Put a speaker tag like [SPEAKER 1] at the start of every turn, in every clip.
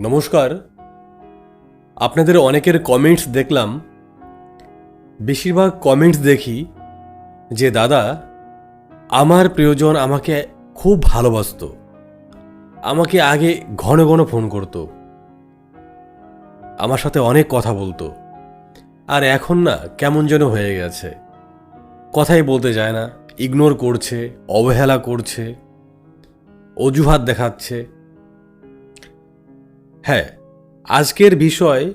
[SPEAKER 1] নমস্কার। আপনাদের অনেকের কমেন্টস দেখলাম। বেশিরভাগ কমেন্টস দেখি যে, দাদা, আমার প্রিয়জন আমাকে খুব ভালোবাসতো। আমাকে আগে ঘন ঘন ফোন করতো। আমার সাথে অনেক কথা বলতো। আর এখন না, কেমন যেন হয়ে গেছে। কথাই বলতে যায় না। ইগনোর করছে, অবহেলা করছে, অজুহাত দেখাচ্ছে। হ্যাঁ আজকের বিষয়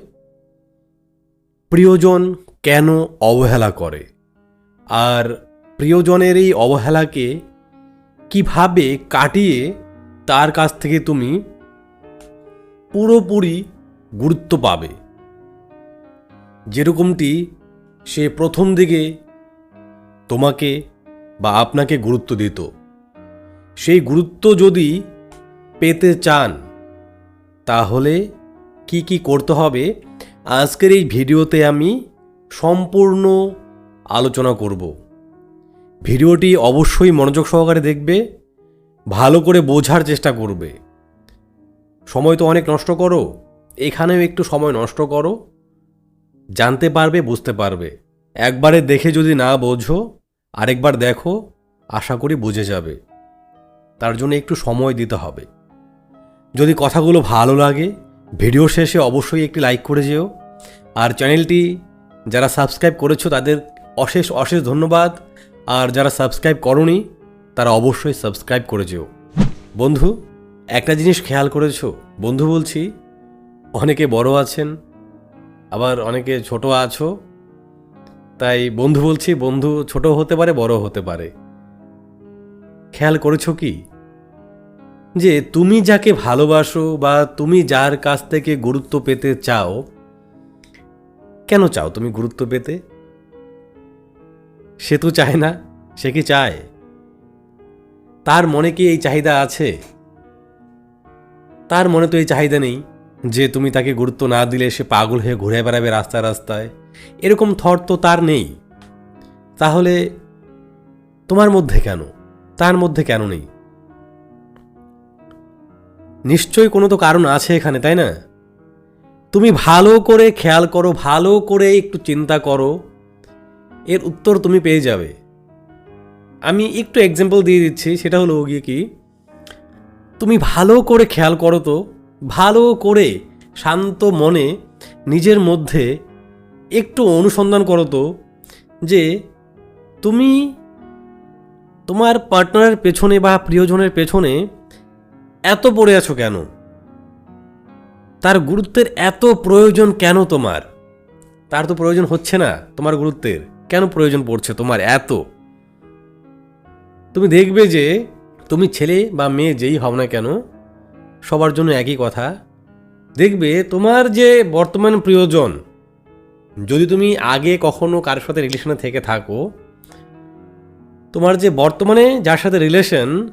[SPEAKER 1] প্রিয়জন কেন অবহেলা করে? আর প্রিয়জনের এই অবহেলাকে কীভাবে কাটিয়ে তার কাছ থেকে তুমি পুরোপুরি গুরুত্ব পাবে? যেরকমটি সে প্রথম দিকে তোমাকে বা আপনাকে গুরুত্ব দিত। সেই গুরুত্ব যদি পেতে চান তাহলে কি কি করতে হবে? আজকের এই ভিডিওতে আমি সম্পূর্ণ আলোচনা করব। ভিডিওটি অবশ্যই মনোযোগ সহকারে দেখবে, ভালো করে বোঝার চেষ্টা করবে। সময় তো অনেক নষ্ট করো, এখানেও একটু সময় নষ্ট করো, জানতে পারবে, বুঝতে পারবে। একবারে দেখে যদি না বোঝো, আরেকবার দেখো, আশা করি বুঝে যাবে। তার জন্য একটু সময় দিতে হবে। যদি কথাগুলো ভালো লাগে, ভিডিও শেষে অবশ্যই একটি লাইক করে যেও। আর চ্যানেলটি যারা সাবস্ক্রাইব করেছ তাদের অশেষ অশেষ ধন্যবাদ। আর যারা সাবস্ক্রাইব করনি, তারা অবশ্যই সাবস্ক্রাইব করে যেও। বন্ধু, একটা জিনিস খেয়াল করেছ? বন্ধু বলছি, অনেকে বড় আছেন, আবার অনেকে ছোট আছো। তাই বন্ধু বলছি, বন্ধু ছোট হতে পারে, বড় হতে পারে। খেয়াল করেছ কি? যে তুমি যাকে ভালোবাসো বা তুমি যার কাছ থেকে গুরুত্ব পেতে চাও, কেন চাও তুমি গুরুত্ব পেতে? সে তো চায় না, সে কি চায়? তার মনে কি এই চাহিদা আছে? তার মনে তো এই চাহিদা নেই যে তুমি তাকে গুরুত্ব না দিলে সে পাগল হয়ে ঘুরে বেড়াবে রাস্তায় রাস্তায়। এরকম থট তো তার নেই। তাহলে তোমার মধ্যে কেন? তার মধ্যে কেন নেই? নিশ্চয়ই কোনো তো কারণ আছে এখানে, তাই না? তুমি ভালো করে খেয়াল করো, ভালো করে একটু চিন্তা করো। এর উত্তর তুমি পেয়ে যাবে। আমি একটু এক্সাম্পল দিয়ে দিচ্ছি, সেটা হলো গিয়ে কি? তুমি ভালো করে খেয়াল করো তো, ভালো করে শান্ত মনে নিজের মধ্যে একটু অনুসন্ধান করো তো, যে তুমি তোমার পার্টনারের পেছনে বা প্রিয়জনের পেছনে এত পড়ে আছো কেন? তার গুরুত্বের এত প্রয়োজন কেন তোমার? তার তো প্রয়োজন হচ্ছে না তোমার গুরুত্বের। কেন প্রয়োজন পড়ছে তোমার এত? তুমি দেখবে যে তুমি ছেলে বা মেয়ে যেই হও না কেন, সবার জন্য একই কথা। দেখবে তোমার যে বর্তমান প্রিয়জন, যদি তুমি আগে কখনো কারোর সাথে রিলেশনে থেকে থাকো, তোমার যে বর্তমানে যার সাথে রিলেশন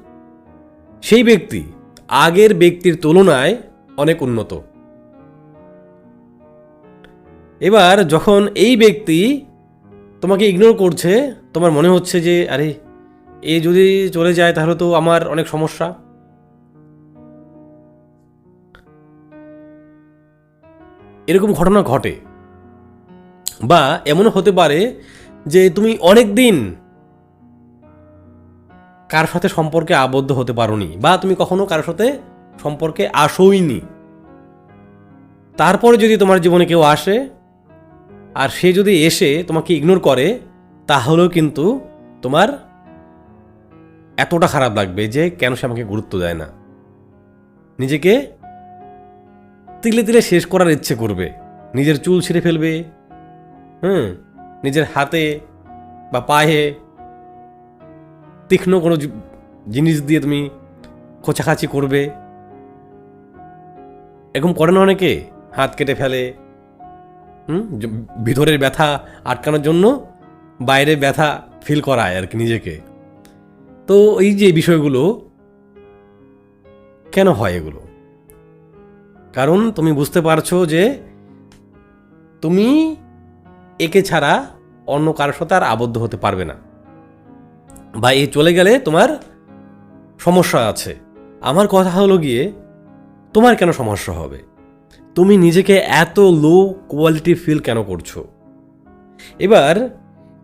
[SPEAKER 1] সেই ব্যক্তি আগের ব্যক্তির তুলনায় অনেক উন্নত। এবার যখন এই ব্যক্তি তোমাকে ইগনোর করছে, তোমার মনে হচ্ছে যে, আরে, এ যদি চলে যায় তাহলে তো আমার অনেক সমস্যা। এরকম ঘটনা ঘটে। বা এমনও হতে পারে যে তুমি অনেক দিন কার সাথে সম্পর্কে আবদ্ধ হতে পারোনি বা তুমি কখনো কারোর সাথে সম্পর্কে আসোইনি। তারপরে যদি তোমার জীবনে কেউ আসে, আর সে যদি এসে তোমাকে ইগনোর করে, তাহলেও কিন্তু তোমার এতটা খারাপ লাগবে যে কেন সে আমাকে গুরুত্ব দেয় না। নিজেকে তিলে তিলে শেষ করার ইচ্ছে করবে। নিজের চুল ছিঁড়ে ফেলবে, হুম? নিজের হাতে বা পায়ে তীক্ষ্ণ কোনো জিনিস দিয়ে তুমি খোঁচাখাচি করবে। এরকম করে না অনেকে, হাত কেটে ফেলে, হুম? ভিতরের ব্যথা আটকানোর জন্য বাইরে ব্যথা ফিল করায় আর কি নিজেকে। তো এই যে বিষয়গুলো, কেন হয় এগুলো? কারণ তুমি বুঝতে পারছ যে তুমি একে ছাড়া অন্য কারোর সাথে আর আবদ্ধ হতে পারবে না। বা এ চলে গেলে তোমার সমস্যা আছে। আমার কথা হলো গিয়ে, তোমার কেন সমস্যা হবে? তুমি নিজেকে এত লো কোয়ালিটি ফিল কেন করছ? এবার,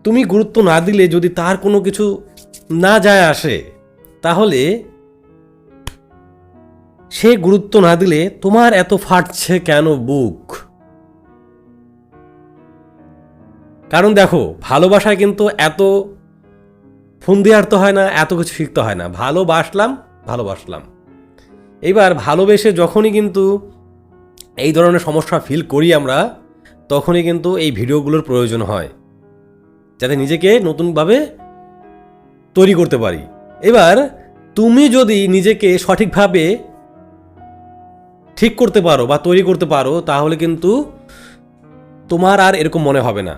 [SPEAKER 1] তুমি গুরুত্ব না দিলে যদি তার কোনো কিছু না যায় আসে, তাহলে সে গুরুত্ব না দিলে তোমার এত ফাটছে কেন বুক? কারণ দেখো ভালোবাসায় কিন্তু এত ফোন দিয়ে আরতে হয় না, এত কিছু শিখতে হয় না। ভালোবাসলাম ভালোবাসলাম এবার ভালোবেসে যখনই কিন্তু এই ধরনের সমস্যা ফিল করি আমরা, তখনই কিন্তু এই ভিডিওগুলোর প্রয়োজন হয়। যাতে নিজেকে নতুনভাবে তৈরি করতে পারি। এবার তুমি যদি নিজেকে সঠিকভাবে ঠিক করতে পারো বা তৈরি করতে পারো, তাহলে কিন্তু তোমার আর এরকম মনে হবে না।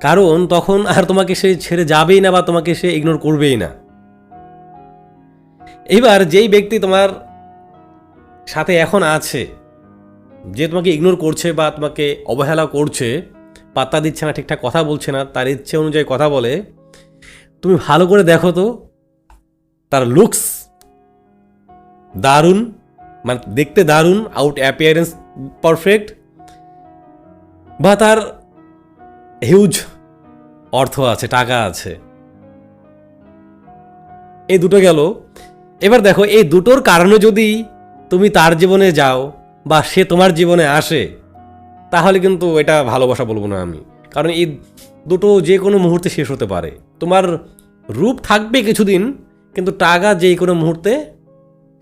[SPEAKER 1] কারণ তখন আর তোমাকে সে ছেড়ে যাবেই না বা তোমাকে সে ইগনোর করবেই না। এবার যেই ব্যক্তি তোমার সাথে এখন আছে, যে তোমাকে ইগনোর করছে বা তোমাকে অবহেলা করছে, পাত্তা দিচ্ছে না, ঠিকঠাক কথা বলছে না, তার ইচ্ছে অনুযায়ী কথা বলে, তুমি ভালো করে দেখো তো, তার লুকস দারুণ মানে দেখতে দারুণ আউট অ্যাপিয়ারেন্স পারফেক্ট বা তার হিউজ অর্থ আছে, টাকা আছে। এই দুটো গেল। এবার দেখো, এই দুটোর কারণে যদি তুমি তার জীবনে যাও বা সে তোমার জীবনে আসে, তাহলে কিন্তু এটা ভালোবাসা বলব না আমি। কারণ এই দুটো যে কোনো মুহূর্তে শেষ হতে পারে। তোমার রূপ থাকবে কিছুদিন, কিন্তু টাকা যে কোনো মুহূর্তে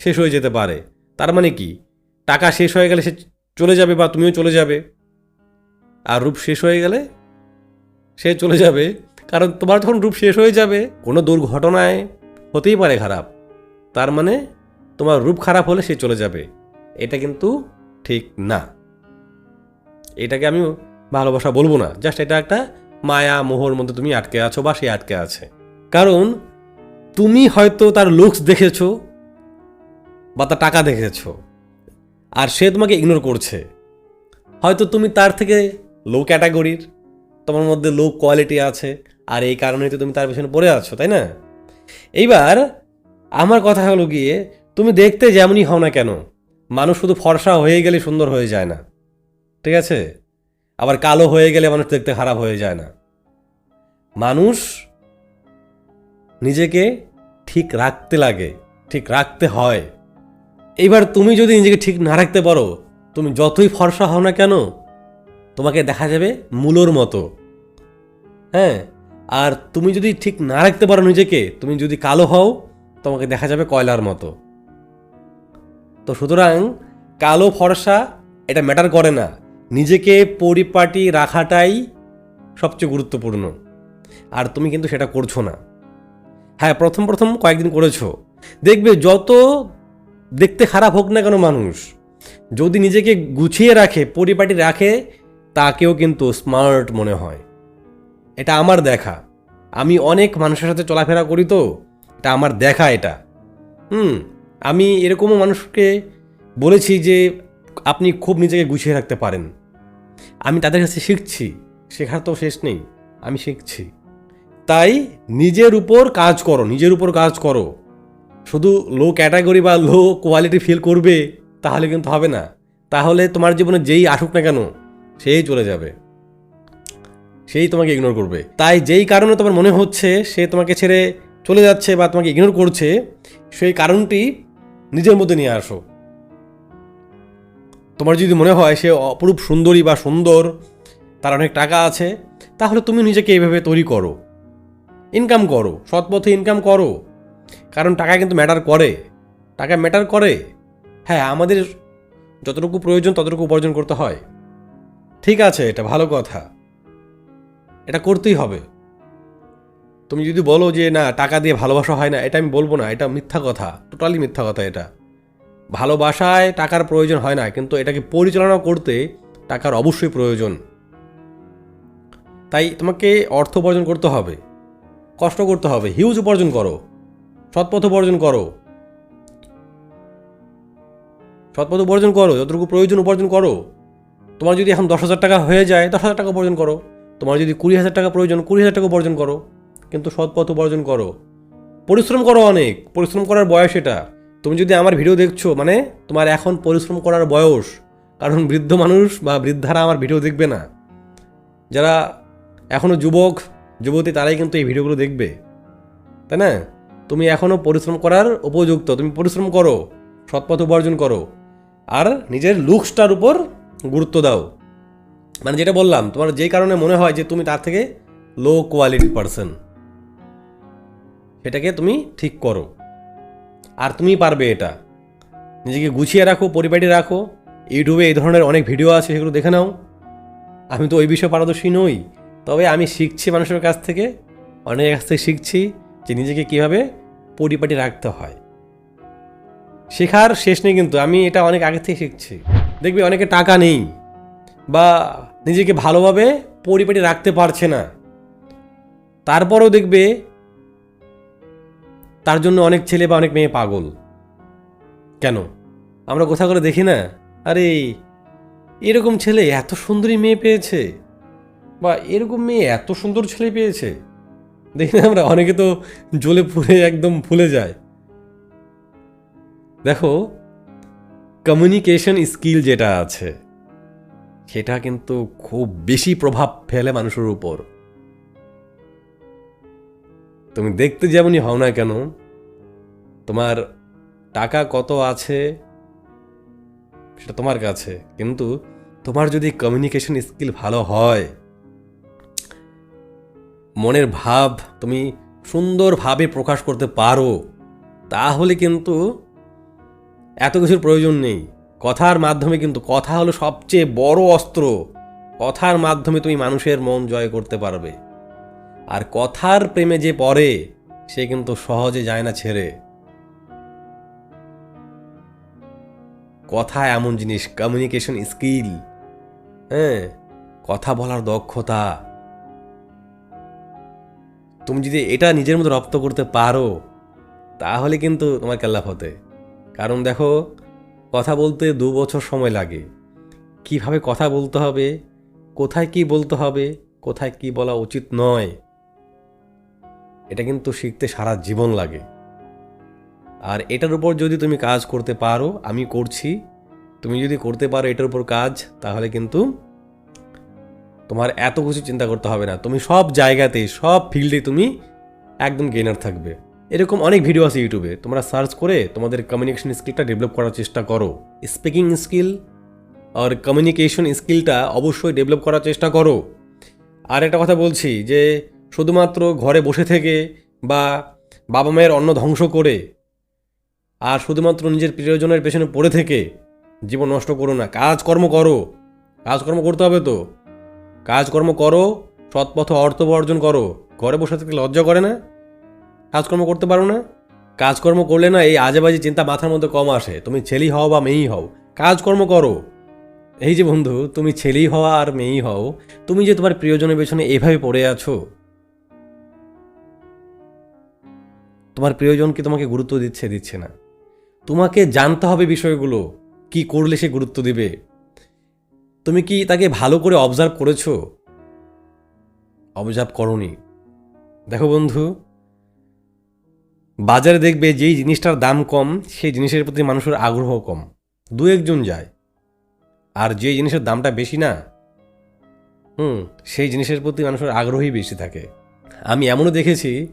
[SPEAKER 1] শেষ হয়ে যেতে পারে। তার মানে কি? টাকা শেষ হয়ে গেলে সে চলে যাবে বা তুমিও চলে যাবে। আর রূপ শেষ হয়ে গেলে সে চলে যাবে। কারণ তোমার যখন রূপ শেষ হয়ে যাবে, কোনো দুর্ঘটনায় হতেই পারে খারাপ। তার মানে তোমার রূপ খারাপ হলে সে চলে যাবে। এটা কিন্তু ঠিক না। এটাকে আমি ভালোবাসা বলব না। জাস্ট এটা একটা মায়া, মোহর মধ্যে তুমি আটকে আছো বা সে আটকে আছে। কারণ তুমি হয়তো তার লুকস দেখেছ বা তার টাকা দেখেছ, আর সে তোমাকে ইগনোর করছে। হয়তো তুমি তার থেকে লো ক্যাটাগরির তোমার মধ্যে লো কোয়ালিটি আছে, আর এই কারণেই তো তুমি তার পেছনে পড়ে আছো, তাই না? এইবার আমার কথা হলো গিয়ে, তুমি দেখতে যেমনই হও না কেন, মানুষ শুধু ফর্সা হয়ে গেলে সুন্দর হয়ে যায় না, ঠিক আছে? আবার কালো হয়ে গেলে মানুষ দেখতে খারাপ হয়ে যায় না। মানুষ নিজেকে ঠিক রাখতে লাগে, ঠিক রাখতে হয়। এবার তুমি যদি নিজেকে ঠিক না রাখতে পারো, তুমি যতই ফর্সা হও না কেন তোমাকে দেখা যাবে মূলোর মতো। হ্যাঁ আর তুমি যদি ঠিক না রাখতে পারো নিজেকে, তুমি যদি কালো হও, তোমাকে দেখা যাবে কয়লার মতো। তো সুতরাং কালো ফর্সা এটা ম্যাটার করে না। নিজেকে পরিপাটি রাখাটাই সবচেয়ে গুরুত্বপূর্ণ। আর তুমি কিন্তু সেটা করছ না। হ্যাঁ প্রথম প্রথম কয়েকদিন করেছ। দেখবে যত দেখতে খারাপ হোক না কেন মানুষ, যদি নিজেকে গুছিয়ে রাখে, পরিপাটি রাখে তাকেও কিন্তু স্মার্ট মনে হয়। এটা আমার দেখা। আমি অনেক মানুষের সাথে চলাফেরা করি তো। এটা আমার দেখা এটা। হুম, আমি এরকমও মানুষকে বলেছি যে আপনি খুব নিজেকে গুছিয়ে রাখতে পারেন। আমি তাদের কাছে শিখছি। শেখার তো শেষ নেই। আমি শিখছি। তাই নিজের উপর কাজ করো, নিজের উপর কাজ করো। শুধু লো ক্যাটাগরি বা লো কোয়ালিটি ফিল করবে, তাহলে কিন্তু হবে না। তাহলে তোমার জীবনে যেই আসুক না কেন সেই চলে যাবে। সেই তোমাকে ইগনোর করবে। তাই যেই কারণে তোমার মনে হচ্ছে সে তোমাকে ছেড়ে চলে যাচ্ছে বা তোমাকে ইগনোর করছে, সেই কারণটি নিজের মধ্যে নিয়ে আসো। তোমার যদি মনে হয় সে অপরূপ সুন্দরী বা সুন্দর, তার অনেক টাকা আছে, তাহলে তুমি নিজেকে এইভাবে তৈরি করো। ইনকাম করো, সৎ পথে ইনকাম করো। কারণ টাকা কিন্তু ম্যাটার করে। টাকা ম্যাটার করে। হ্যাঁ আমাদের যতটুকু প্রয়োজন ততটুকু উপার্জন করতে হয়। ঠিক আছে, এটা ভালো কথা। এটা করতেই হবে। তুমি যদি বলো যে, না, টাকা দিয়ে ভালোবাসা হয় না, এটা আমি বলব না, এটা মিথ্যা কথা টোটালি মিথ্যা কথা এটা। ভালোবাসায় টাকার প্রয়োজন হয় না, কিন্তু এটাকে পরিচালনা করতে টাকার অবশ্যই প্রয়োজন। তাই তোমাকে অর্থ উপার্জন করতে হবে, কষ্ট করতে হবে হিউজ উপার্জন করো, সৎপথ উপার্জন করো। সৎপথ উপার্জন করো, যতটুকু প্রয়োজন উপার্জন করো। তোমার যদি এখন দশ হাজার টাকা হয়ে যায়, দশ হাজার টাকা উপার্জন করো। তোমার যদি কুড়ি হাজার টাকা প্রয়োজন, কুড়ি হাজার টাকা উপার্জন করো। কিন্তু সৎপথ উপার্জন করো। পরিশ্রম করো অনেক। পরিশ্রম করার বয়স এটা। তুমি যদি আমার ভিডিও দেখছ মানে তোমার এখন পরিশ্রম করার বয়স, কারণ বৃদ্ধ মানুষ বা বৃদ্ধারা আমার ভিডিও দেখবে না। যারা এখনও যুবক, যুবতী, তারাই কিন্তু এই ভিডিওগুলো দেখবে। তাই না? তুমি এখনও পরিশ্রম করার উপযুক্ত। তুমি পরিশ্রম করো সৎপথ উপার্জন করো। আর নিজের লুকসটার উপর গুরুত্ব দাও। মানে যেটা বললাম, তোমার যেই কারণে মনে হয় যে তুমি তার থেকে লো কোয়ালিটি পারসন সেটাকে তুমি ঠিক করো। আর তুমি পারবে এটা। নিজেকে গুছিয়ে রাখো, পরিপাটি রাখো। ইউটিউবে এই ধরনের অনেক ভিডিও আছে, সেগুলো দেখে নাও। আমি তো ওই বিষয়ে পারদর্শী নই। তবে আমি শিখছি মানুষের কাছ থেকে অনেকের কাছ থেকে শিখছি যে নিজেকে কীভাবে পরিপাটি রাখতে হয়। শেখার শেষ নেই কিন্তু, আমি এটা অনেক আগে থেকে শিখছি। দেখবি অনেকে টাকা নেই বা নিজেকে ভালোভাবে পরিপাটি রাখতে পারছে না। তারপরেও দেখবে তার জন্য অনেক ছেলে বা অনেক মেয়ে পাগল। কেন? আমরা কোথাও করে দেখি না? আরে, এরকম ছেলে এত সুন্দরী মেয়ে পেয়েছে বা এরকম মেয়ে এত সুন্দর ছেলে পেয়েছে। দেখি না আমরা, অনেকে তো জ্বলে পুড়ে একদম ফুলে যায়। দেখো কমিউনিকেশন স্কিল যেটা আছে, সেটা কিন্তু খুব বেশি প্রভাব ফেলে মানুষের উপর। তুমি দেখতে যেমনই হও না কেন, তোমার টাকা কত আছে সেটা তোমার কাছে, কিন্তু তোমার যদি কমিউনিকেশন স্কিল ভালো হয়, মনের ভাব তুমি সুন্দরভাবে প্রকাশ করতে পারো, তাহলে কিন্তু এত কিছুর প্রয়োজন নেই। কথার মাধ্যমে কিন্তু, কথা হলো সবচেয়ে বড় অস্ত্র। কথার মাধ্যমে তুমি মানুষের মন জয় করতে পারবে। আর কথার প্রেমে যে পড়ে, সে কিন্তু সহজে যায় না ছেড়ে। কথা এমন জিনিস কমিউনিকেশন স্কিল হ্যাঁ কথা বলার দক্ষতা। তুমি যদি এটা নিজের মতো রপ্ত করতে পারো, তাহলে কিন্তু তোমার কেল্লাফ হতে কারণ দেখো, কথা বলতে দু বছর সময় লাগে। কীভাবে কথা বলতে হবে? কোথায় কি বলতে হবে? কোথায় কি বলা উচিত নয়। এটা কিন্তু শিখতে সারা জীবন লাগে। আর এটার উপর যদি তুমি কাজ করতে পারো, আমি করছি। তুমি যদি করতে পারো এটার উপর কাজ, তাহলে কিন্তু তোমার এত কিছু চিন্তা করতে হবে না। তুমি সব জায়গাতে সব ফিল্ডে তুমি একদম গেনার থাকবে। এরকম অনেক ভিডিও আছে ইউটিউবে তোমরা সার্চ করে তোমাদের কমিউনিকেশন স্কিলটা ডেভেলপ করার চেষ্টা করো। স্পিকিং স্কিল আর কমিউনিকেশন স্কিলটা অবশ্যই ডেভেলপ করার চেষ্টা করো। আর একটা কথা বলছি যে, শুধুমাত্র ঘরে বসে থেকে বা বাবা মায়ের অন্ন ধ্বংস করে আর শুধুমাত্র নিজের প্রিয়জনের পেছনে পড়ে থেকে জীবন নষ্ট করো না। কাজকর্ম করো। কাজকর্ম করতে হবে তো। কাজকর্ম করো, সৎপথ অর্থ অর্জন করো। ঘরে বসে থেকে লজ্জা করে না? কাজকর্ম করতে পারো না? কাজকর্ম করলে না এই আজে বাজে চিন্তা মাথার মধ্যে কম আসে। তুমি ছেলেই হও বা মেয়েই হও। কাজকর্ম করো। এই যে বন্ধু, তুমি ছেলেই হওয়া আর মেয়েই হও, তুমি যে তোমার প্রিয়জনের পেছনে এভাবে পড়ে আছো, তোমার প্রিয়জন কি তোমাকে গুরুত্ব দিচ্ছে দিচ্ছে না? তোমাকে জানতে হবে বিষয়গুলো, কি করলে সে গুরুত্ব দিবে? তুমি কি তাকে ভালো করে অবজার্ভ করেছ? অবজার্ভ করনি। দেখো বন্ধু বাজারে দেখবে যেই জিনিসটার দাম কম, সেই জিনিসের প্রতি মানুষের আগ্রহ কম। দু একজন যায়। আর যে জিনিসের দামটা বেশি না, হুম, সেই জিনিসের প্রতি মানুষের আগ্রহই বেশি থাকে। আমি এমনও দেখেছি,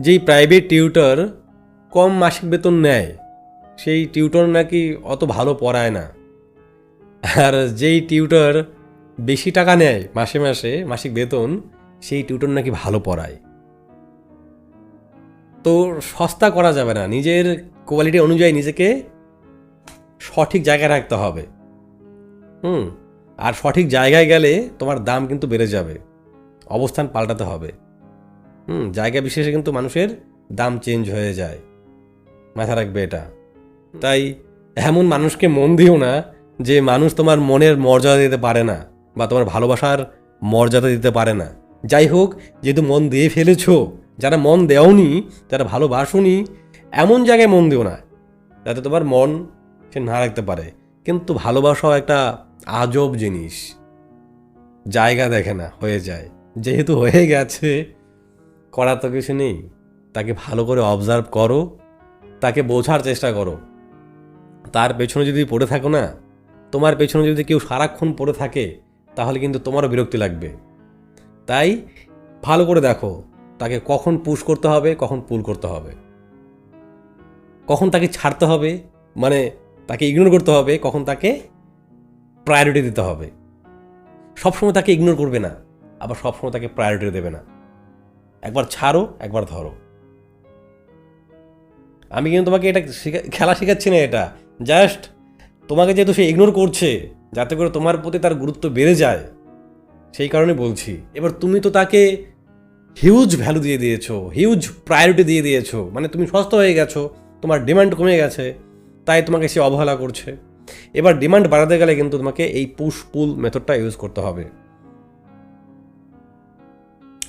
[SPEAKER 1] যেই প্রাইভেট টিউটর কম মাসিক বেতন নেয়, সেই টিউটর নাকি অত ভালো পড়ায় না। আর যেই টিউটর বেশি টাকা নেয় মাসে মাসে মাসিক বেতন, সেই টিউটর নাকি ভালো পড়ায়। তো সস্তা করা যাবে না। নিজের কোয়ালিটি অনুযায়ী নিজেকে সঠিক জায়গায় রাখতে হবে। হুম, আর সঠিক জায়গায় গেলে তোমার দাম কিন্তু বেড়ে যাবে। অবস্থান পাল্টাতে হবে। হুম, জায়গা বিশেষে কিন্তু মানুষের দাম চেঞ্জ হয়ে যায়। মাথা রাখবে এটা। তাই এমন মানুষকে মন দিও না যে মানুষ তোমার মনের মর্যাদা দিতে পারে না বা তোমার ভালোবাসার মর্যাদা দিতে পারে না। যাই হোক, যেহেতু মন দিয়ে ফেলেছো যারা মন দেওনি, যারা ভালোবাসুনি, এমন জায়গায় মন দিও না। যাতে তোমার মন সে না রাখতে পারে। কিন্তু ভালোবাসাও একটা আজব জিনিস। জায়গা দেখে না, হয়ে যায়। যেহেতু হয়ে গেছে করার তো কিছু নেই। তাকে ভালো করে অবজার্ভ করো, তাকে বোঝার চেষ্টা করো। তার পেছনে যদি পড়ে থাকো না, তোমার পেছনে যদি কেউ সারাক্ষণ পড়ে থাকে, তাহলে কিন্তু তোমারও বিরক্তি লাগবে। তাই ভালো করে দেখো তাকে কখন পুশ করতে হবে, কখন পুল করতে হবে। কখন তাকে ছাড়তে হবে মানে তাকে ইগনোর করতে হবে, কখন তাকে প্রায়োরিটি দিতে হবে। সবসময় তাকে ইগনোর করবে না, আবার সবসময় তাকে প্রায়োরিটি দেবে না। একবার ছাড়ো, একবার ধরো। আমি কিন্তু তোমাকে এটা খেলা শেখাচ্ছি না এটা। জাস্ট তোমাকে যেহেতু সে ইগনোর করছে, যাতে করে তোমার প্রতি তার গুরুত্ব বেড়ে যায়, সেই কারণে বলছি। এবার তুমি তো তাকে হিউজ ভ্যালু দিয়ে দিয়েছ হিউজ প্রায়োরিটি দিয়ে দিয়েছ মানে তুমি সস্তা হয়ে গেছো, তোমার ডিমান্ড কমে গেছে, তাই তোমাকে সে অবহেলা করছে। এবার ডিমান্ড বাড়াতে গেলে কিন্তু তোমাকে এই পুশ পুল মেথডটা ইউজ করতে হবে।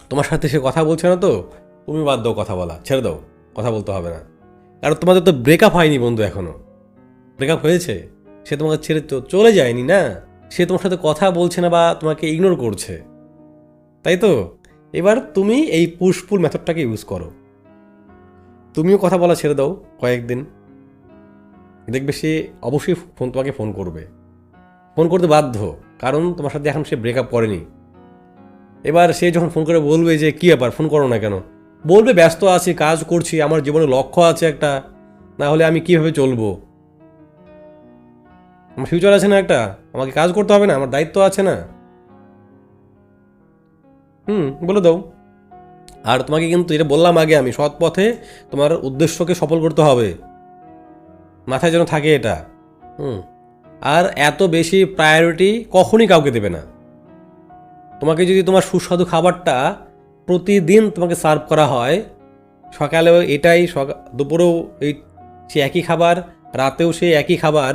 [SPEAKER 1] তোমার সাথে সে কথা বলছে না তো? তুমি বাদ দাও কথা বলা, ছেড়ে দাও, কথা বলতে হবে না। কারণ তোমাদের তো ব্রেকআপ হয়নি বন্ধু এখনও। ব্রেকআপ হয়েছে? সে তোমাকে ছেড়ে তো চলে যায়নি না? সে তোমার সাথে কথা বলছে না বা তোমাকে ইগনোর করছে। তাই তো? এবার তুমি এই পুশপুল মেথডটাকে ইউজ করো। তুমিও কথা বলা ছেড়ে দাও কয়েকদিন। দেখবে সে অবশ্যই ফোন তোমাকে ফোন করবে। ফোন করতে বাধ্য, কারণ তোমার সাথে এখন সে ব্রেকআপ করেনি। এবার সে যখন ফোন করে বলবে যে, কী ব্যাপার? ফোন করো না কেন? বলবে, ব্যস্ত আছি, কাজ করছি, আমার জীবনে লক্ষ্য আছে একটা। না হলে আমি কীভাবে চলবো? আমার ফিউচার আছে না একটা? আমাকে কাজ করতে হবে না? আমার দায়িত্ব আছে না? হুম, বলে দাও। আর তোমাকে কিন্তু এটা বললাম আগে আমি, সৎ পথে তোমার উদ্দেশ্যকে সফল করতে হবে। মাথায় যেন থাকে এটা। হুম, আর এত বেশি প্রায়োরিটি কখনই কাউকে দেবে না। তোমাকে যদি তোমার সুস্বাদু খাবারটা প্রতিদিন তোমাকে সার্ভ করা হয় সকালেও এটাই দুপুরেও এই সে একই খাবার, রাতেও সেই একই খাবার,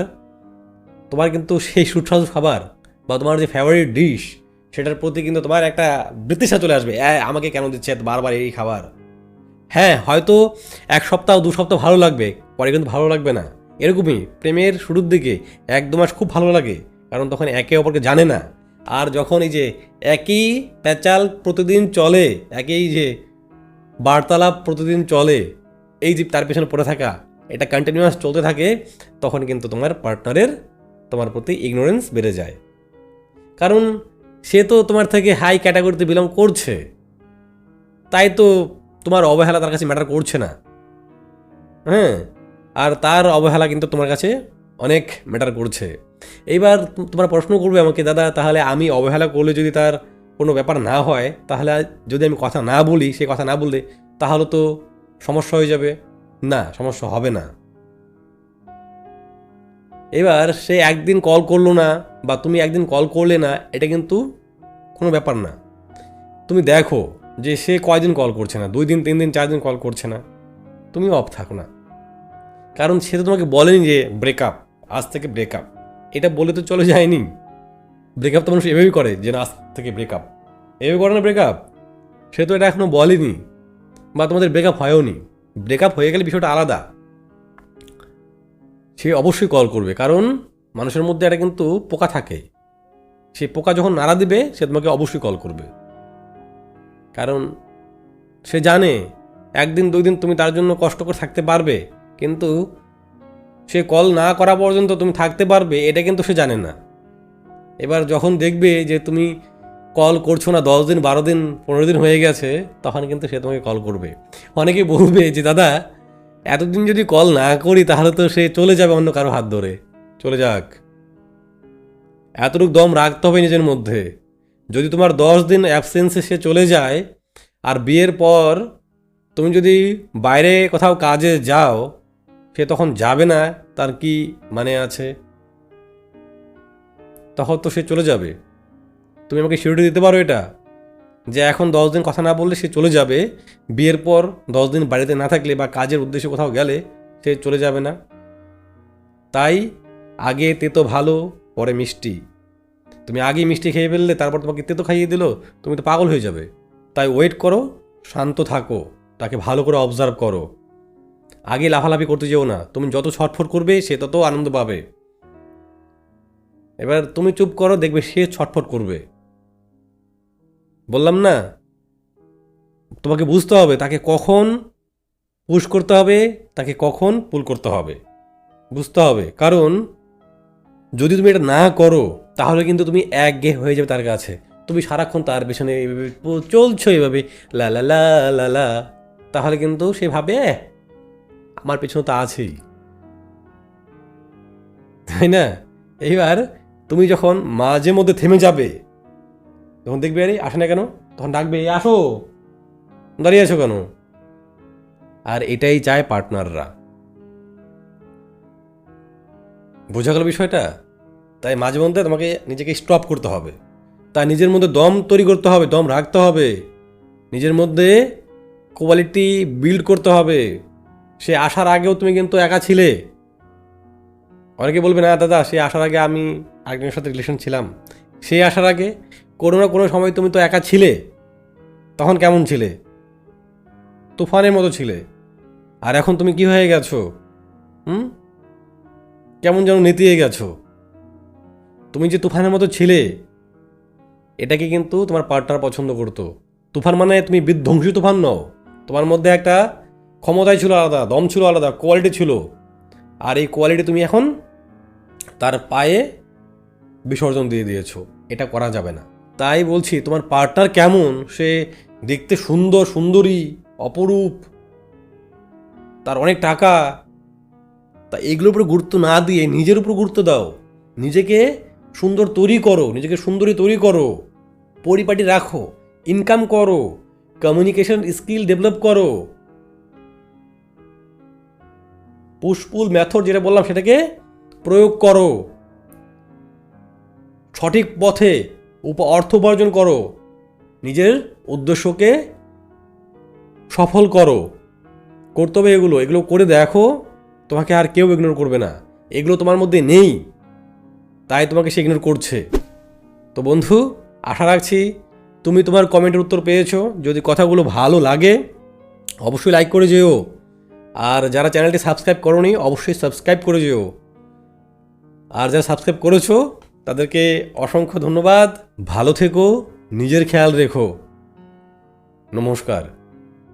[SPEAKER 1] তোমার কিন্তু সেই সুস্বাদু খাবার বা তোমার যে ফেভারিট ডিশ সেটার প্রতি কিন্তু তোমার একটা বৃত্তিসা চলে আসবে। "অ্যা, আমাকে কেন দিচ্ছে বারবার এই খাবার? হ্যাঁ হয়তো এক সপ্তাহ দু সপ্তাহ ভালো লাগবে পরে কিন্তু ভালো লাগবে না। এরকমই প্রেমের শুরুর দিকে এক দু মাস খুব ভালো লাগে কারণ তখন একে অপরকে জানে না। আর যখন এই যে একই প্যাচাল প্রতিদিন চলে একই যে বার্তালাপ প্রতিদিন চলে এই যে তার পেছনে পড়ে থাকা এটা কন্টিনিউয়াস চলতে থাকে তখন কিন্তু তোমার পার্টনারের তোমার প্রতি ইগনোরেন্স বেড়ে যায়। কারণ সে তো তোমার থেকে হাই ক্যাটাগরিতে বিলং করছে। তাই তো তোমার অবহেলা তার কাছে ম্যাটার করছে না। হ্যাঁ আর তার অবহেলা কিন্তু তোমার কাছে অনেক ম্যাটার করছে। এইবার তোমার প্রশ্ন করবে আমাকে, দাদা, তাহলে আমি অবহেলা করলে যদি তার কোনো ব্যাপার না হয়, তাহলে যদি আমি কথা না বলি, সে কথা না বললে তাহলে তো সমস্যা হয়ে যাবে। না, সমস্যা হবে না। এবার সে একদিন কল করল না বা তুমি একদিন কল করলে না, এটা কিন্তু কোনো ব্যাপার না। তুমি দেখো যে সে কয়দিন কল করছে না, দুই দিন, তিন দিন, চার দিন কল করছে না। তুমি অফ থাকো না। কারণ সে তো তোমাকে বলেনি যে ব্রেকআপ আজ থেকে ব্রেকআপ এটা বলে তো চলে যায়নি। ব্রেকআপ তো মানুষ এভাবেই করে যে না, আজ থেকে ব্রেকআপ এভাবে করে না ব্রেকআপ সে তো এটা এখনও বলেনি বা তোমাদের ব্রেকআপ হয়ওনি। ব্রেকআপ হয়ে গেলে বিষয়টা আলাদা। সে অবশ্যই কল করবে। কারণ মানুষের মধ্যে একটা কিন্তু পোকা থাকে। সে পোকা যখন নাড়া দিবে, সে তোমাকে অবশ্যই কল করবে। কারণ সে জানে, একদিন দুই দিন তুমি তার জন্য কষ্ট করে থাকতে পারবে, কিন্তু সে কল না করা পর্যন্ত তুমি থাকতে পারবে, এটা কিন্তু সে জানে না। এবার যখন দেখবে যে তুমি কল করছ না, দশ দিন, বারো দিন, পনেরো দিন হয়ে গেছে, তখন কিন্তু সে তোমাকে কল করবে। অনেকে বলবে যে, দাদা এতদিন যদি কল না করি, তাহলে তো সে চলে যাবে অন্য কারও হাত ধরে। চলে যাক। এতটুকু দম রাখতে হবে নিজের মধ্যে। যদি তোমার দশ দিন অ্যাবসেন্সে সে চলে যায়, আর বিয়ের পর তুমি যদি বাইরে কোথাও কাজে যাও, সে তখন যাবে না, তার কি মানে আছে? তখন তো সে চলে যাবে। তুমি আমাকে সিউরিটি দিতে পারো এটা? যে এখন দশ দিন কথা না বললে সে চলে যাবে। বিয়ের পর দশ দিন বাড়িতে না থাকলে বা কাজের উদ্দেশ্যে কোথাও গেলে সে চলে যাবে না। তাই আগে তেতো ভালো, পরে মিষ্টি। তুমি আগে মিষ্টি খেয়ে ফেললে, তারপর তোমাকে তেতো খাইয়ে দিল, তুমি তো পাগল হয়ে যাবে। তাই ওয়েট করো, শান্ত থাকো, তাকে ভালো করে অবজার্ভ করো। আগে লাফালাফি করতে যেও না, তুমি যত ছটফট করবে, সে তত আনন্দ পাবে। এবার তুমি চুপ করো, দেখবে সে ছটফট করবে। বললাম, না, তোমাকে বুঝতে হবে, তাকে কখন পুশ করতে হবে, তাকে কখন পুল করতে হবে। বুঝতে হবে। কারণ, যদি তুমি এটা না করো, তাহলে কিন্তু তুমি একঘেয়ে হয়ে যাবে তার কাছে। তুমি সারাক্ষণ তার পেছনে এইভাবে চলছো এভাবে লা লা লা লা লা, তাহলে কিন্তু সে ভাবে আমার পেছনে তো আছেই। তাই না? এইবার তুমি যখন মাঝে মধ্যে থেমে যাবে তখন দেখবে আরে আসে না কেন? তখন ডাকবে, "এই আসো। দাঁড়িয়ে আছো কেন? আর এটাই চায় পার্টনাররা। বোঝা গেল বিষয়টা? তাই মাঝে মধ্যে তোমাকে নিজেকে স্টপ করতে হবে। তাই নিজের মধ্যে দম তৈরি করতে হবে, দম রাখতে হবে। নিজের মধ্যে কোয়ালিটি বিল্ড করতে হবে। সে আসার আগেও তুমি কিন্তু একা ছিলে। অনেকে বলবে, না দাদা, সে আসার আগে আমি আরেকজনের সাথে রিলেশন ছিলাম। সে আসার আগে কোনো না কোনো সময় তুমি তো একা ছিলে। তখন কেমন ছিলে? তুফানের মতো ছিলে। আর এখন তুমি কি হয়ে গেছো? হুম? কেমন যেন নেতিয়ে গেছো। তুমি যে তুফানের মতো ছিলে এটাকে কিন্তু তোমার পার্টনার পছন্দ করতো। তুফান মানে তুমি বিধ্বংসী তুফান নও। তোমার মধ্যে একটা ক্ষমতাই ছিল আলাদা, দম ছিল আলাদা কোয়ালিটি ছিল। আর এই কোয়ালিটি তুমি এখন তার পায়ে বিসর্জন দিয়ে দিয়েছ। এটা করা যাবে না। তাই বলছি, তোমার পার্টনার কেমন? সে দেখতে সুন্দর, সুন্দরী, অপরূপ, তার অনেক টাকা। তা এগুলোর উপর গুরুত্ব না দিয়ে নিজের উপর গুরুত্ব দাও। নিজেকে সুন্দর তৈরি করো, নিজেকে সুন্দরী তৈরি করো। পরিপাটি রাখো ইনকাম করো কমিউনিকেশন স্কিল ডেভেলপ করো। পুষ্পুল মেথড যেটা বললাম সেটাকে প্রয়োগ করো। সঠিক পথে উপ অর্থ উপার্জন করো। নিজের উদ্দেশ্যকে সফল করো। করতে হবে এগুলো। এগুলো করে দেখো, তোমাকে আর কেউ ইগনোর করবে না। এগুলো তোমার মধ্যে নেই। তাই তোমাকে সে ইগনোর করছে। তো বন্ধু, আশা রাখছি তুমি তোমার কমেন্টের উত্তর পেয়েছ। যদি কথাগুলো ভালো লাগে, অবশ্যই লাইক করে যেও। আর যারা চ্যানেলটি সাবস্ক্রাইব করোনি, অবশ্যই সাবস্ক্রাইব করে যেও। আর যারা সাবস্ক্রাইব করেছ তাদেরকে অসংখ্য ধন্যবাদ। ভালো থেকো নিজের খেয়াল রেখো। নমস্কার।